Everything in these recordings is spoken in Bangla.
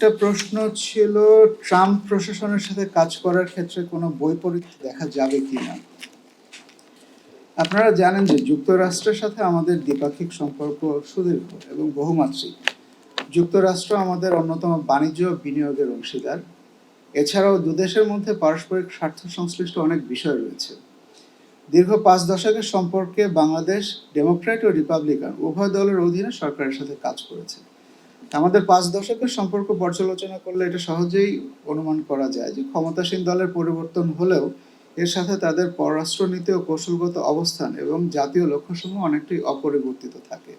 আরেকটা প্রশ্ন ছিল, ট্রাম্প প্রশাসনের সাথে কাজ করার ক্ষেত্রে কোনো বৈপরীত্য দেখা যাবে কি না? আপনারা জানেন যে যুক্তরাষ্ট্রের সাথে আমাদের দ্বিপাক্ষিক সম্পর্ক সুদীর্ঘ এবং বহুমাত্রিক। যুক্তরাষ্ট্র আমাদের অন্যতম বাণিজ্য বিনিয়োগের অংশীদার। এছাড়াও দুদেশের মধ্যে পারস্পরিক স্বার্থ সংশ্লিষ্ট অনেক বিষয় রয়েছে। দীর্ঘ পাঁচ দশকের সম্পর্কে বাংলাদেশ, ডেমোক্র্যাট ও রিপাবলিকান উভয় দলের অধীনে সরকারের সাথে কাজ করেছে। আমাদের পাঁচ দশকের সম্পর্ক পর্যালোচনা করলে এটা সহজেই অনুমান করা যায় যে ক্ষমতাসীন দলের পরিবর্তন হলেও এর সাথে তাদের পররাষ্ট্রনীতি ও কৌশলগত অবস্থান এবং জাতীয় লক্ষ্যসমূহ অনেকটাই অপরিবর্তিত থাকে।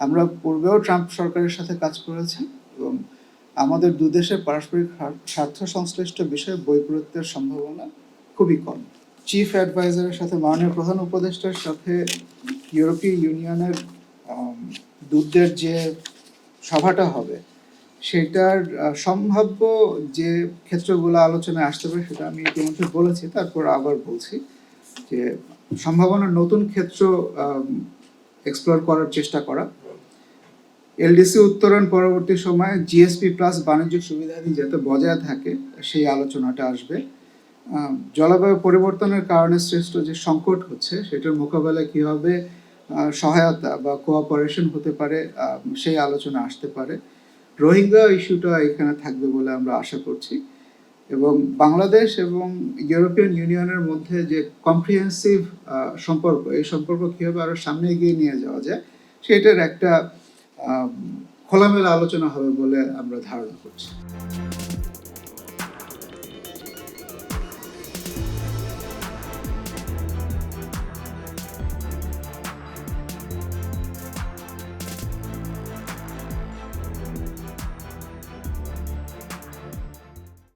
আমরা পূর্বেও ট্রাম্প সরকারের সাথে কাজ করেছি এবং আমাদের দুদেশের পারস্পরিক স্বার্থ সংশ্লিষ্ট বিষয়ে বৈপরীত্যের সম্ভাবনা খুবই কম। চিফ অ্যাডভাইজারের সাথে মাননীয় প্রধান উপদেষ্টার সাথে ইউরোপীয় ইউনিয়নের দূতদের যে সভাটা হবে। সেটার সম্ভাব্য যে ক্ষেত্রগুলো আলোচনায় আসতে পারে সেটা আমি ইতিমধ্যে বলেছি, তারপর আবার বলছি যে সম্ভাবনার নতুন ক্ষেত্র এক্সপ্লোর করার চেষ্টা করা। এলডিসি উত্তরণ পরবর্তী সময়ে জিএসপি প্লাস বাণিজ্য সুবিধাদি যাতে বজায় থাকে, সেই আলোচনাটা আসবে। জলবায়ু পরিবর্তনের কারণে সৃষ্ট যে সংকট হচ্ছে, সেটার মোকাবেলা কীভাবে সহায়তা বা কোঅপারেশন হতে পারে সেই আলোচনা আসতে পারে। রোহিঙ্গা ইস্যুটা এখানে থাকবে বলে আমরা আশা করছি। এবং বাংলাদেশ এবং ইউরোপিয়ান ইউনিয়নের মধ্যে যে কম্প্রিহেন্সিভ সম্পর্ক, এই সম্পর্ক কীভাবে আরও সামনে এগিয়ে নিয়ে যাওয়া যায়, সেটার একটা খোলামেলা আলোচনা হবে বলে আমরা ধারণা করছি।